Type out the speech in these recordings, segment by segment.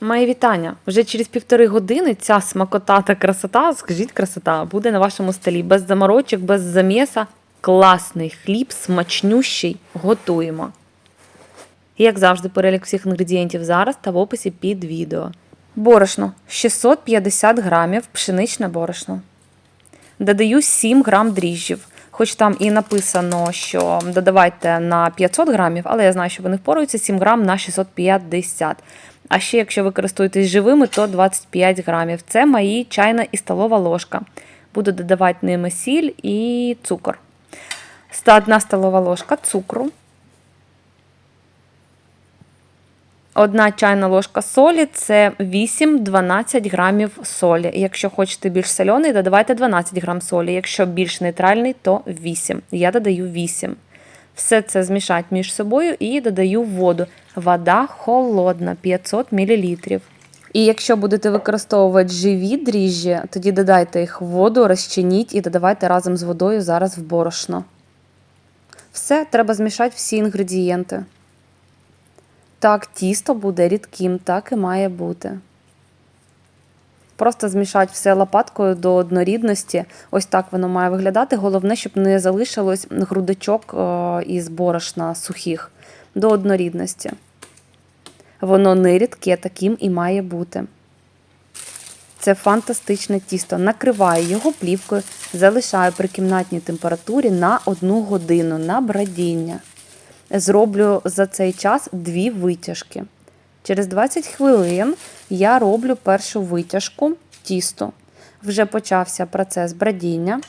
Мої вітання. Вже через півтори години ця смакота та красота, скажіть красота, буде на вашому столі. Без заморочок, без заміса. Класний хліб, смачнющий. Готуємо. Як завжди, перелік всіх інгредієнтів зараз та в описі під відео. Борошно 650 грамів пшеничне борошно. Додаю 7 грам дріжджів. Хоч там і написано, що додавайте на 500 грамів, але я знаю, що вони впораються 7 грам на 650. А ще, якщо ви користуєтесь живими, то 25 грамів. Це мої чайна і столова ложка. Буду додавати ними сіль і цукор. 101 столова ложка цукру. Одна чайна ложка солі це 8-12 грамів солі. Якщо хочете більш соляний, додавайте 12 грам солі. Якщо більш нейтральний, то 8. Я додаю 8. Все це змішати між собою і додаю воду. Вода холодна, 500 мл. І якщо будете використовувати живі дріжджі, тоді додайте їх в воду, розчиніть і додавайте разом з водою зараз в борошно. Все, треба змішати всі інгредієнти. Так, тісто буде рідким, так і має бути. Просто змішати все лопаткою до однорідності. Ось так воно має виглядати. Головне, щоб не залишилось грудочок е, із борошна сухих до однорідності. Воно не рідке, таким і має бути. Це фантастичне тісто. Накриваю його плівкою, залишаю при кімнатній температурі на одну годину на бродіння. Зроблю за цей час дві витяжки. Через 20 хвилин я роблю першу витяжку тісто. Вже почався процес бродіння.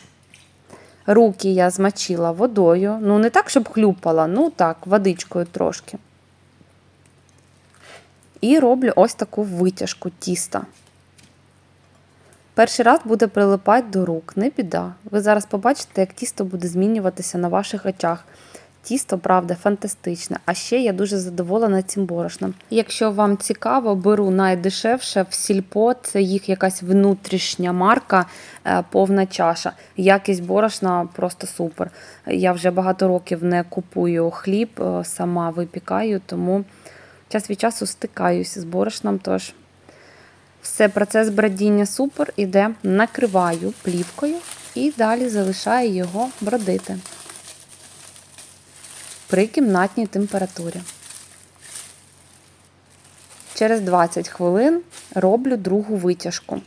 Руки я змочила водою. Ну, не так, щоб хлюпала, ну так, водичкою трошки. І роблю ось таку витяжку тіста. Перший раз буде прилипати до рук, не біда. Ви зараз побачите, як тісто буде змінюватися на ваших очах. Тісто, правда, фантастичне. А ще я дуже задоволена цим борошном. Якщо вам цікаво, беру найдешевше в сільпо, це їх якась внутрішня марка, е, повна чаша. Якість борошна просто супер. Я вже багато років не купую хліб, е, сама випікаю, тому час від часу стикаюсь з борошном. Тож все, процес бродіння супер. Іде, накриваю плівкою і далі залишаю його бродити при кімнатній температурі. Через 20 хвилин роблю другу витяжку.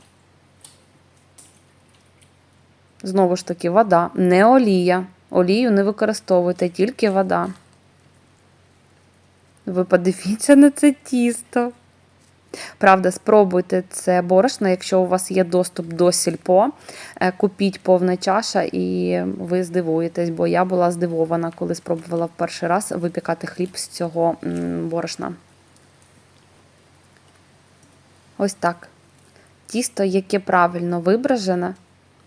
Знову ж таки, вода, не олія. Олію не використовуйте, тільки вода. Ви подивіться на це тісто. Правда, спробуйте це борошно, якщо у вас є доступ до сільпо, е, купіть повна чаша і ви здивуєтесь, бо я була здивована, коли спробувала в перший раз випікати хліб з цього борошна. Ось так. Тісто, яке правильно вибражене,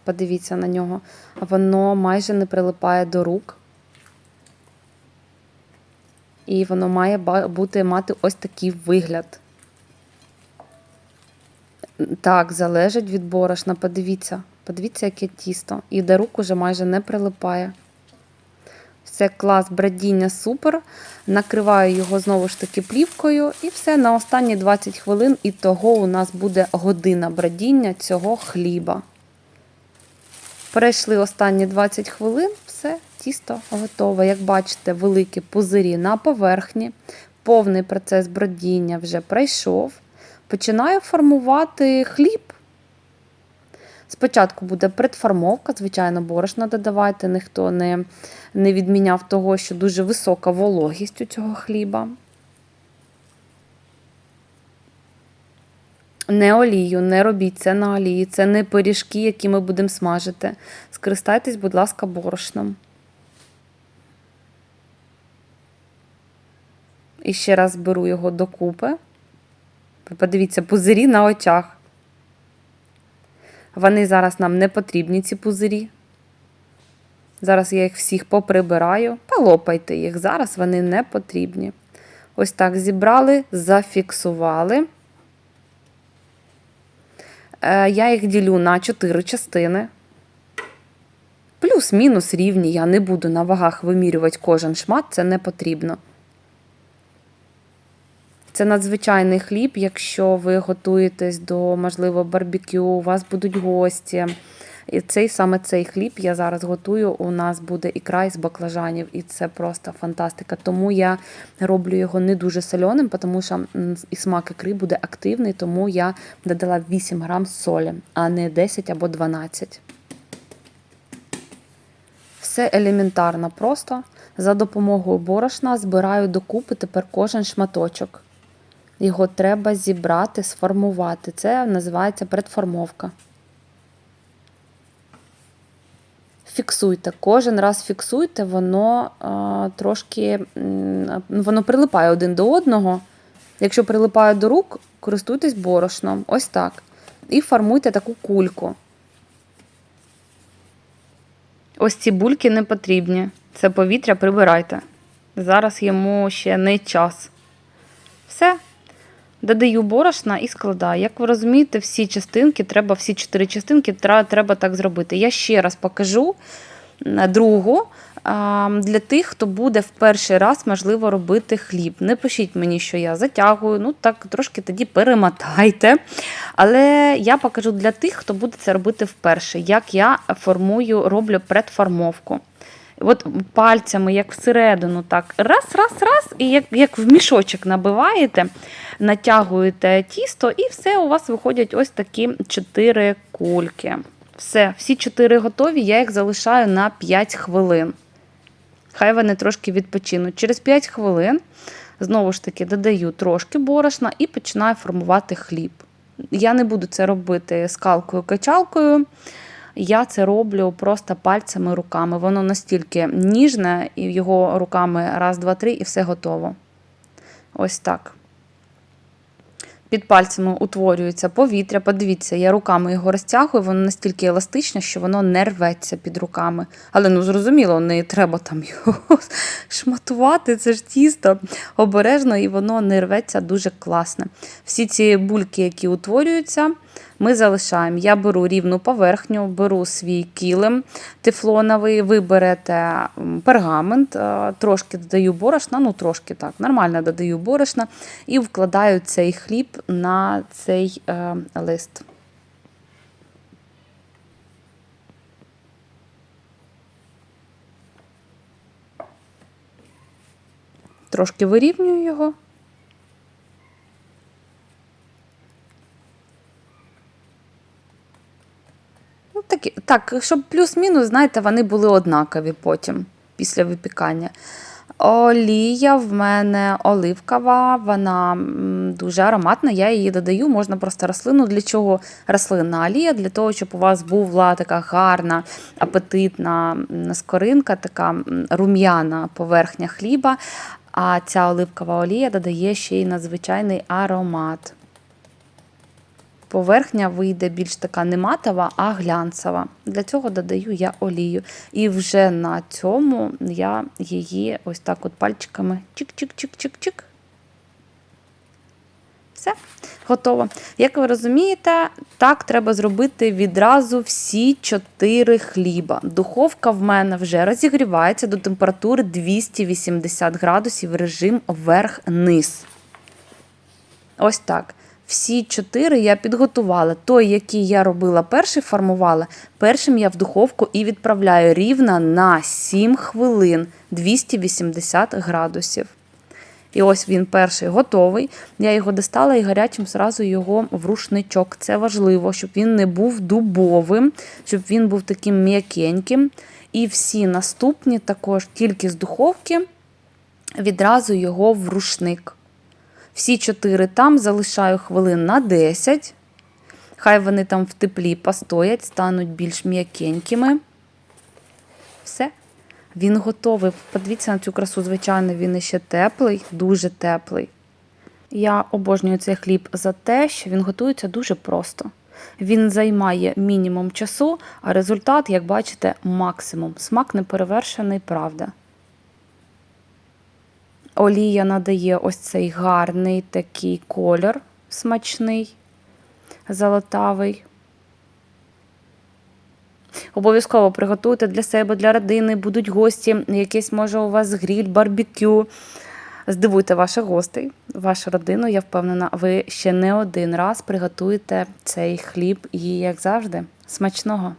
подивіться на нього, воно майже не прилипає до рук. І воно має бути мати ось такий вигляд. Так, залежить від борошна. Подивіться, подивіться, яке тісто. І до рук уже майже не прилипає. Все, клас бродіння супер. Накриваю його знову ж таки плівкою. І все на останні 20 хвилин, і того у нас буде година бродіння цього хліба. Перейшли останні 20 хвилин, все, тісто готове. Як бачите, великі пузирі на поверхні. Повний процес бродіння вже пройшов починаю формувати хліб. Спочатку буде предформовка, звичайно, борошна додавайте, ніхто не не відміняв того, що дуже висока вологість у цього хліба. Не олію, не робіть це на олії, це не пиріжки, які ми будемо смажити. Скористайтесь, будь ласка, борошном. І ще раз беру його докупи. Ви Подивіться, пузирі на очах. Вони зараз нам не потрібні, ці пузирі. Зараз я їх всіх поприбираю. Полопайте їх. Зараз вони не потрібні. Ось так зібрали, зафіксували. Е, я їх ділю на 4 частини. Плюс-мінус рівні. Я не буду на вагах вимірювати кожен шмат, це не потрібно. Це надзвичайний хліб, якщо ви готуєтесь до, можливо, барбекю, у вас будуть гості. І цей саме цей хліб я зараз готую. У нас буде ікра із баклажанів, і це просто фантастика. Тому я роблю його не дуже соленим, тому що і смак ікри буде активний, тому я додала 8 грам солі, а не 10 або 12. Все елементарно просто. За допомогою борошна збираю докупи тепер кожен шматочок. Його треба зібрати, сформувати. Це називається предформовка. Фіксуйте. Кожен раз фіксуйте, воно трошки воно прилипає один до одного. Якщо прилипає до рук, користуйтесь борошном. Ось так. І формуйте таку кульку. Ось ці бульки не потрібні. Це повітря прибирайте. Зараз йому ще не час. Все. Додаю борошна і складаю. Як ви розумієте, всі частинки, треба, всі чотири частинки треба так зробити. Я ще раз покажу другу для тих, хто буде в перший раз, можливо, робити хліб. Не пишіть мені, що я затягую, ну так трошки тоді перемотайте. Але я покажу для тих, хто буде це робити вперше, як я формую, роблю предформовку. От пальцями, як всередину, так раз, раз, раз, і як, як в мішочок набиваєте, натягуєте тісто, і все, у вас виходять ось такі чотири кульки. Все, всі чотири готові, я їх залишаю на 5 хвилин. Хай вони трошки відпочинуть. Через 5 хвилин знову ж таки додаю трошки борошна і починаю формувати хліб. Я не буду це робити скалкою-качалкою. Я це роблю просто пальцями руками. Воно настільки ніжне, і його руками раз, два, три, і все готово. Ось так. Під пальцями утворюється повітря. Подивіться, я руками його розтягую, воно настільки еластичне, що воно не рветься під руками. Але ну зрозуміло, не треба там його шматувати, це ж тісто обережно, і воно не рветься дуже класне. Всі ці бульки, які утворюються, ми залишаємо. Я беру рівну поверхню, беру свій килим тефлоновий, ви берете пергамент, е, трошки додаю борошна, ну трошки так, нормально додаю борошна і вкладаю цей хліб на цей е, лист. Трошки вирівнюю його. Ну, такі, так, щоб плюс-мінус, знаєте, вони були однакові потім, після випікання. Олія в мене оливкова, вона дуже ароматна, я її додаю, можна просто рослину. Для чого рослинна олія? Для того, щоб у вас була така гарна, апетитна скоринка, така рум'яна поверхня хліба. А ця оливкова олія додає ще й надзвичайний аромат. Поверхня вийде більш така не матова, а глянцева. Для цього додаю я олію. І вже на цьому я її ось так от пальчиками чик-чик-чик-чик-чик. Все, готово. Як ви розумієте, так треба зробити відразу всі чотири хліба. Духовка в мене вже розігрівається до температури 280 градусів режим верх-низ. Ось так. Всі чотири я підготувала. Той, який я робила перший, формувала, першим я в духовку і відправляю рівно на 7 хвилин 280 градусів. І ось він перший готовий. Я його достала і гарячим зразу його в рушничок. Це важливо, щоб він не був дубовим, щоб він був таким м'якеньким. І всі наступні також тільки з духовки відразу його в рушник. Всі чотири там залишаю хвилин на 10. Хай вони там в теплі постоять, стануть більш м'якенькими. Все. Він готовий. Подивіться на цю красу, звичайно, він ще теплий, дуже теплий. Я обожнюю цей хліб за те, що він готується дуже просто. Він займає мінімум часу, а результат, як бачите, максимум. Смак неперевершений, правда. Олія надає ось цей гарний такий кольор смачний, золотавий. Обов'язково приготуйте для себе, для родини, будуть гості, якийсь може у вас гріль, барбекю. Здивуйте ваших гостей, вашу родину. Я впевнена, ви ще не один раз приготуєте цей хліб і, як завжди, смачного.